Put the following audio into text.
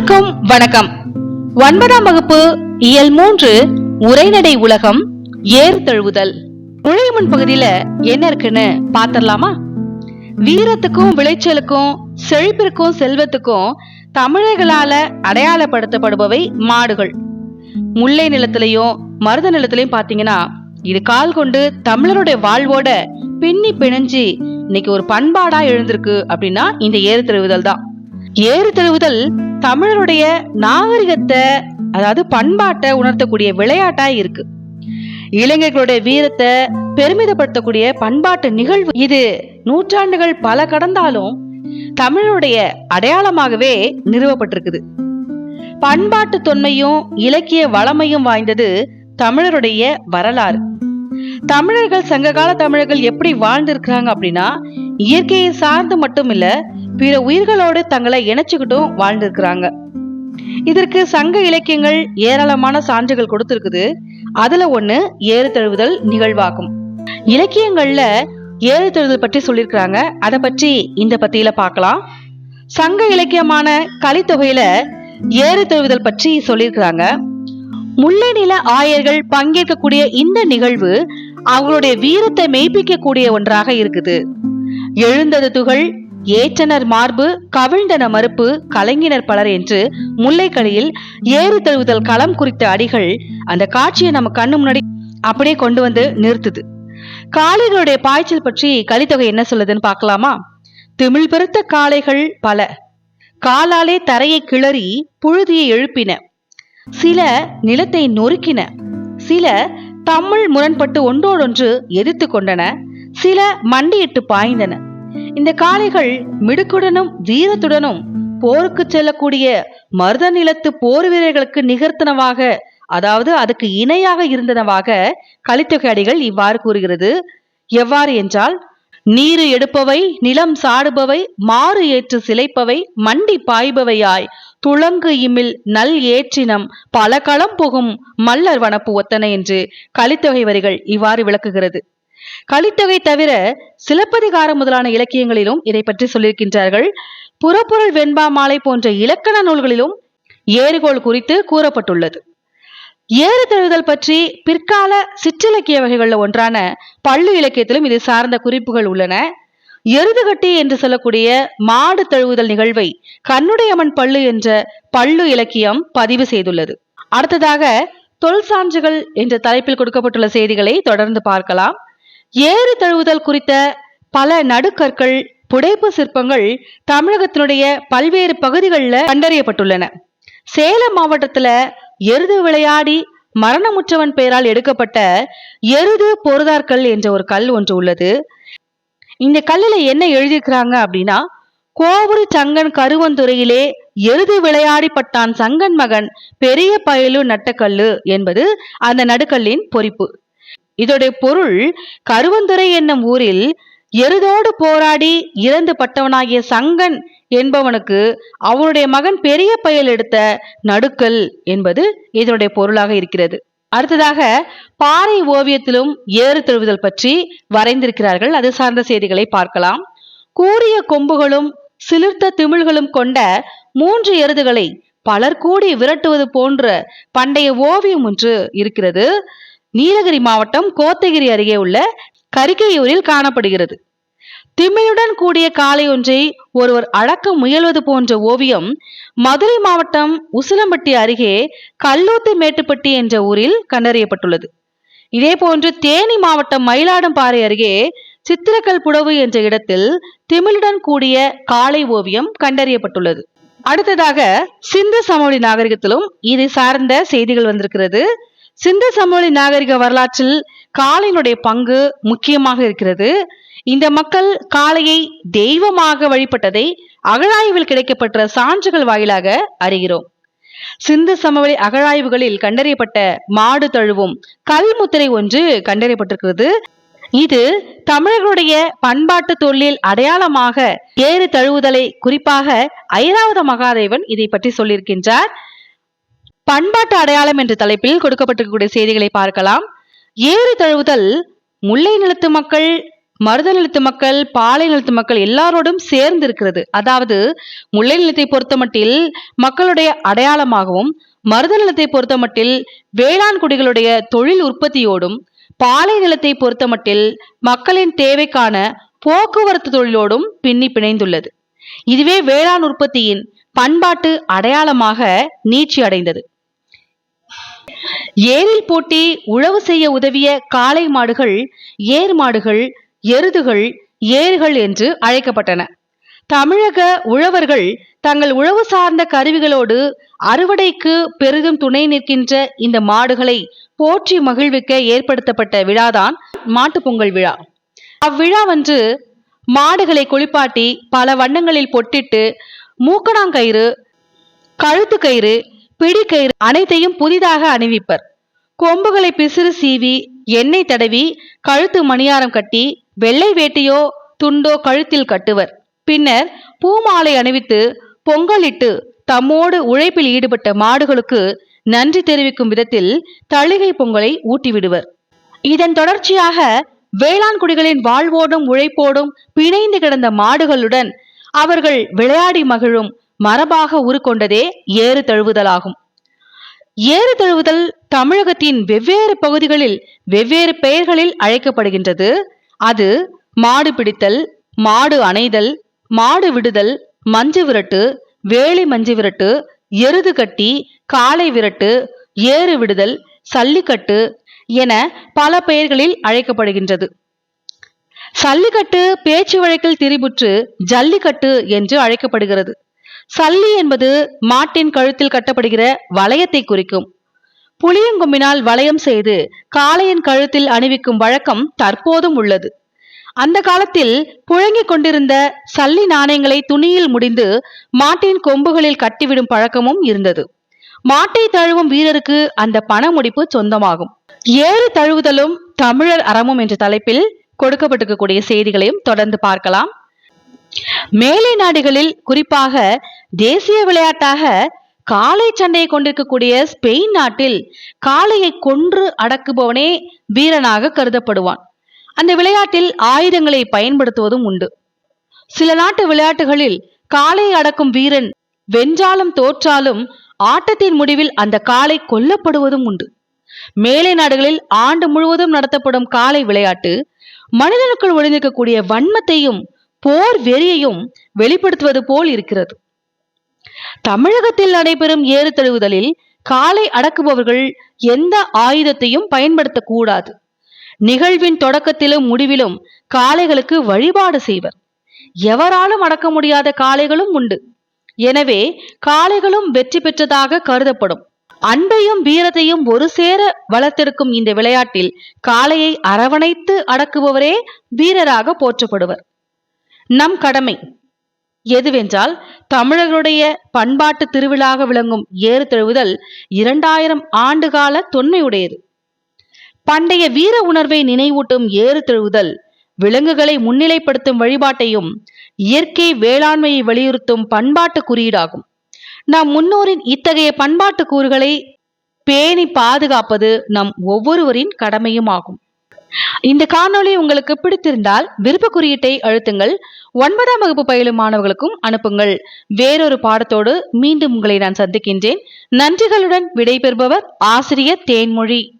அனைவருக்கும் வணக்கம். ஒன்பதாம் வகுப்பு இயல் மூன்று உரைநடை உலகம் ஏர் தழுவுதல். நுழைமுன் பகுதியில என்ன இருக்குன்னு பாத்திரலாமா? வீரத்துக்கும் விளைச்சலுக்கும் செழிப்பிற்கும் செல்வத்துக்கும் தமிழர்களால அடையாளப்படுத்தப்படுபவை மாடுகள். முல்லை நிலத்திலையும் மருத நிலத்திலையும் பாத்தீங்கன்னா இது கால் கொண்டு தமிழருடைய வாழ்வோட பின்னி பிணைஞ்சு இன்னைக்கு ஒரு பண்பாடா எழுந்திருக்கு அப்படின்னா இந்த ஏறு தழுவுதல் தான். ஏறு தழுவுதல் தமிழருடைய நாகரிகத்தை அதாவது பண்பாட்டை உணர்த்தக்கூடிய விளையாட்டா இருக்கு. இளைஞர்களுடைய வீரத்தை பெருமிதப்படுத்தக்கூடிய பண்பாட்டு நிகழ்வு இது. நூற்றாண்டுகள் பல கடந்தாலும் தமிழருடைய அடையாளமாகவே நிறுவப்பட்டிருக்குது. பண்பாட்டு தொன்மையும் இலக்கிய வளமையும் வாய்ந்தது தமிழருடைய வரலாறு. தமிழர்கள் சங்ககால தமிழர்கள் எப்படி வாழ்ந்திருக்கிறாங்க அப்படின்னா இயற்கையை சார்ந்து மட்டும் இல்ல பிற உயிர்களோடு தங்களை இணைச்சுக்கிட்டும் வாழ்ந்திருக்கிறாங்க. இதற்கு சங்க இலக்கியங்கள் ஏராளமான சான்றுகள் கொடுத்திருக்குது. அதுல ஒண்ணு ஏறு தழுவுதல் நிகழ்வாகும். இலக்கியங்கள்ல ஏறு தழுவுதல் பற்றி சொல்லியிருக்கிறாங்க. அதை பற்றி இந்த பத்தியில பார்க்கலாம். சங்க இலக்கியமான கலித்தொகையில ஏறு தழுவுதல் பற்றி சொல்லியிருக்கிறாங்க. முல்லை நில ஆயர்கள் பங்கேற்கக்கூடிய இந்த நிகழ்வு அவங்களுடைய வீரத்தை மெய்ப்பிக்கக்கூடிய ஒன்றாக இருக்குது. எழுந்தது துகள் ஏற்றனர் மார்பு கவிழ்ந்தன மறுப்பு கலைஞனர் பலர் என்று முல்லைக்களியில் ஏறு தழுவுதல் களம் குறித்த அடிகள் அந்த காட்சியை நம்ம கண்ணு முன்னாடி அப்படியே கொண்டு வந்து நிறுத்துது. காளைகளுடைய பாய்ச்சல் பற்றி கலித்தொகை என்ன சொல்லுதுன்னு பார்க்கலாமா? திமிழ் பெருத்த காளைகள் பல. காலாலே தரையை கிளறி புழுதியை எழுப்பின. சில நிலத்தை நொறுக்கின. சில தமிழ் முரண்பட்டு ஒன்றோடொன்று எதிர்த்து கொண்டன. சில மண்டியிட்டு பாய்ந்தன. இந்த காளைகள் மிடுக்குடனும் வீரத்துடனும் போருக்கு செல்லக்கூடிய மருத நிலத்து போர் வீரர்களுக்கு நிகர்த்தனவாக அதாவது அதுக்கு இணையாக இருந்தனவாக கலித்தொகை அடிகள் இவ்வாறு கூறுகிறது. எவ்வாறு என்றால் நீரு எடுப்பவை நிலம் சாடுபவை மாறு ஏற்று சிலைப்பவை மண்டி பாய்பவையாய். துளங்கு இமில் நல் ஏற்றினம் பல களம் புகும் மல்லர் வனப்பு ஒத்தன என்று கலித்தொகை வரிகள் இவ்வாறு விளக்குகிறது. கலித்தொகை தவிர சிலப்பதிகாரம் முதலான இலக்கியங்களிலும் இதை பற்றி சொல்லியிருக்கின்றார்கள். புறப்பொருள் வெண்பா மாலை போன்ற இலக்கண நூல்களிலும் ஏறுகோள் குறித்து கூறப்பட்டுள்ளது. ஏறு தழுவுதல் பற்றி பிற்கால சிற்றிலக்கிய வகைகளில் ஒன்றான பள்ளு இலக்கியத்திலும் இது சார்ந்த குறிப்புகள் உள்ளன. எருதுகட்டி என்று சொல்லக்கூடிய மாடு தழுவுதல் நிகழ்வை கண்ணுடையம்மன் பள்ளு என்ற பள்ளு இலக்கியம் பதிவு செய்துள்ளது. அடுத்ததாக தொல் சான்றுகள் என்ற தலைப்பில் கொடுக்கப்பட்டுள்ள செய்திகளை தொடர்ந்து பார்க்கலாம். ஏறு தழுவுதல் குறித்த பல நடுக்கற்கள் புடைப்பு சிற்பங்கள் தமிழகத்தினுடைய பல்வேறு பகுதிகளில் கண்டறியப்பட்டுள்ளன. சேலம் மாவட்டத்துல எருது விளையாடி மரணமுற்றவன் பெயரால் எடுக்கப்பட்ட எருது பொருதார்கல் என்ற ஒரு கல் ஒன்று உள்ளது. இந்த கல்லுல என்ன எழுதியிருக்கிறாங்க அப்படின்னா கோவூர் சங்கன் கருவந்துறையிலே எருது விளையாடி பட்டான் சங்கன் மகன் பெரிய பயலு நட்டக்கல்லு என்பது அந்த நடுக்கல்லின் பொறிப்பு. இதோடைய பொருள் கருவந்துறை என்னும் ஊரில் எருதோடு போராடி இறந்து பட்டவனாகிய சங்கன் என்பவனுக்கு அவனுடைய மகன் பெரிய பயல் எடுத்த நடுக்கல் என்பது இதனுடைய பொருளாக இருக்கிறது. அடுத்ததாக பாறை ஓவியத்திலும் ஏறு தழுவுதல் பற்றி வரைந்திருக்கிறார்கள். அது சார்ந்த செய்திகளை பார்க்கலாம். கூரிய கொம்புகளும் சிலிர்த்த திமிழ்களும் கொண்ட மூன்று எருதுகளை பலர் கூடி விரட்டுவது போன்ற பண்டைய ஓவியம் ஒன்று இருக்கிறது. நீலகிரி மாவட்டம் கோத்தகிரி அருகே உள்ள கரிகையூரில் காணப்படுகிறது. திம்மையுடன் கூடிய காளை ஒன்றை ஒருவர் அடக்க முயல்வது போன்ற ஓவியம் மதுரை மாவட்டம் உசிலம்பட்டி அருகே கல்லூத்து மேட்டுப்பட்டி என்ற ஊரில் கண்டறியப்பட்டுள்ளது. இதே போன்று தேனி மாவட்டம் மயிலாடும்பாறை அருகே சித்திரக்கல் புடவு என்ற இடத்தில் திமிழுடன் கூடிய காளை ஓவியம் கண்டறியப்பட்டுள்ளது. அடுத்ததாக சிந்து சமவெளி நாகரிகத்திலும் இது சார்ந்த செய்திகள் வந்திருக்கிறது. சிந்து சமவெளி நாகரிக வரலாற்றில் காளையினுடைய பங்கு முக்கியமாக இருக்கிறது. இந்த மக்கள் காளையை தெய்வமாக வழிபட்டதை அகழாய்வில் கிடைக்கப்பட்ட சான்றுகள் வாயிலாக அறிகிறோம். சிந்து சமவெளி அகழாய்வுகளில் கண்டறியப்பட்ட மாடு தழுவும் கல்முத்திரை ஒன்று கண்டறியப்பட்டிருக்கிறது. இது தமிழர்களுடைய பண்பாட்டு தொல்லில் அடையாளமாக ஏறு தழுவுதலை குறிப்பாக ஐராவத மகாதேவன் இதை பற்றி சொல்லியிருக்கின்றார். பண்பாட்டு அடையாளம் என்ற தலைப்பில் கொடுக்கப்பட்டிருக்கக்கூடிய செய்திகளை பார்க்கலாம். ஏறு தழுவுதல் முல்லை நிலத்து மக்கள் மருத நிலத்து மக்கள் பாலை நிலத்து மக்கள் எல்லாரோடும் சேர்ந்து இருக்கிறது அதாவது முல்லை நிலத்தை பொறுத்தமட்டில் மக்களுடைய அடையாளமாகவும் மருத நிலத்தை பொறுத்தமட்டில் வேளாண் குடிகளுடைய தொழில் உற்பத்தியோடும் பாலை நிலத்தை பொறுத்தமட்டில் மக்களின் தேவைக்கான போக்குவரத்து தொழிலோடும் பின்னி பிணைந்துள்ளது. இதுவே வேளாண் உற்பத்தியின் பண்பாட்டு அடையாளமாக நீட்சி அடைந்தது. ஏரில் பூட்டி உழவு செய்ய உதவிய காளை மாடுகள் ஏர் மாடுகள் எருதுகள் ஏர்கள் என்று அழைக்கப்பட்டன. தமிழக உழவர்கள் தங்கள் உழவு சார்ந்த கருவிகளோடு அறுவடைக்கு பெரிதும் துணை நிற்கின்ற இந்த மாடுகளை போற்றி மகிழ்விக்க ஏற்படுத்தப்பட்ட விழாதான் மாட்டுப் பொங்கல் விழா. அவ்விழாவன்று மாடுகளை குளிப்பாட்டி பல வண்ணங்களில் பொட்டிட்டு மூக்கணாங்கயிறு கழுத்து கயிறு பிடிக்கயிறு அனைத்தையும் புதிதாக அணிவிப்பர். கொம்புகளை பிசிறு சீவி எண்ணெய் தடவி கழுத்து மணியாரம் கட்டி வெள்ளை வேட்டியோ துண்டோ கழுத்தில் கட்டுவர். பின்னர் பூமாலை அணிவித்து பொங்கலிட்டு தம்மோடு உழைப்பில் ஈடுபட்ட மாடுகளுக்கு நன்றி தெரிவிக்கும் விதத்தில் தளிகை பொங்கலை ஊட்டிவிடுவர். இதன் தொடர்ச்சியாக வேளாண் குடிகளின் வாழ்வோடும் உழைப்போடும் பிணைந்து கிடந்த மாடுகளுடன் அவர்கள் விளையாடி மகிழும் மரபாக உருக்கொண்டதே ஏறு தழுவுதலாகும். ஏறு தழுவுதல் தமிழகத்தின் வெவ்வேறு பகுதிகளில் வெவ்வேறு பெயர்களில் அழைக்கப்படுகின்றது. அது மாடு பிடித்தல் மாடு அணைதல் மாடு விடுதல் மஞ்சு விரட்டு வேலி மஞ்சு விரட்டு எருது கட்டி காளை விரட்டு ஏறு விடுதல் சல்லிக்கட்டு என பல பெயர்களில் அழைக்கப்படுகின்றது. சல்லிக்கட்டு பேச்சு வழக்கில் திரிபுற்று ஜல்லிக்கட்டு என்று அழைக்கப்படுகிறது. சல்லி என்பது மாட்டின் கழுத்தில் கட்டப்படுகிற வளையத்தை குறிக்கும். புளியங்கொம்பினால் வளையம் செய்து காளையின் கழுத்தில் அணிவிக்கும் வழக்கம் தற்போதும் உள்ளது. அந்த காலத்தில் புழங்கிக் கொண்டிருந்த சல்லி நாணயங்களை துணியில் முடிந்து மாட்டின் கொம்புகளில் கட்டிவிடும் பழக்கமும் இருந்தது. மாட்டை தழுவும் வீரருக்கு அந்த பண முடிப்பு சொந்தமாகும். ஏறு தழுவுதலும் தமிழர் அறமும் என்ற தலைப்பில் கொடுக்கப்பட்டிருக்கக்கூடிய செய்திகளையும் தொடர்ந்து பார்க்கலாம். மேலை நாடுகளில் குறிப்பாக தேசிய விளையாட்டாக காளை சண்டையை கொண்டிருக்கக்கூடிய ஸ்பெயின் நாட்டில் காளையை கொன்று அடக்குபவனே வீரனாக கருதப்படுவான். அந்த விளையாட்டில் ஆயுதங்களை பயன்படுத்துவதும் உண்டு. சில நாட்டு விளையாட்டுகளில் காளையை அடக்கும் வீரன் வென்றாலும் தோற்றாலும் ஆட்டத்தின் முடிவில் அந்த காளை கொல்லப்படுவதும் உண்டு. மேலை நாடுகளில் ஆண்டு முழுவதும் நடத்தப்படும் காளை விளையாட்டு மனிதனுக்குள் ஒளிந்திருக்கக்கூடிய வன்மத்தையும் போர் வெறியையும் வெளிப்படுத்துவது போல் இருக்கிறது. தமிழகத்தில் நடைபெறும் ஏறு தழுவுதலில் காலை அடக்குபவர்கள் எந்த ஆயுதத்தையும் பயன்படுத்தக்கூடாது. நிகழ்வின் தொடக்கத்திலும் முடிவிலும் காளைகளுக்கு வழிபாடு செய்வர். எவராலும் அடக்க முடியாத காளைகளும் உண்டு. எனவே காளைகளும் வெற்றி பெற்றதாக கருதப்படும். அன்பையும் வீரத்தையும் ஒரு சேர வளர்த்தெடுக்கும் இந்த விளையாட்டில் காளையை அரவணைத்து அடக்குபவரே வீரராக போற்றப்படுவர். நம் கடமை. எதுவென்றால் தமிழர்களுடைய பண்பாட்டு திருவிழாக விளங்கும் ஏறு தழுவுதல் இரண்டாயிரம் ஆண்டுகால தொன்மையுடையது. பண்டைய வீர உணர்வை நினைவூட்டும் ஏறு தழுவுதல் விலங்குகளை முன்னிலைப்படுத்தும் வழிபாட்டையும் இயற்கை வேளாண்மையை வலியுறுத்தும் பண்பாட்டு குறியீடாகும். நம் முன்னோரின் இத்தகைய பண்பாட்டு கூறுகளை பேணி பாதுகாப்பது நம் ஒவ்வொருவரின் கடமையும் ஆகும். இந்த காணொளி உங்களுக்கு பிடித்திருந்தால் விருப்ப குறியீட்டை அழுத்துங்கள். ஒன்பதாம் வகுப்பு பயிலும் மாணவர்களுக்கும் அனுப்புங்கள். வேறொரு பாடத்தோடு மீண்டும் உங்களை நான் சந்திக்கின்றேன். நன்றிகளுடன் விடைபெறுபவர் ஆசிரியர் தேன்மொழி.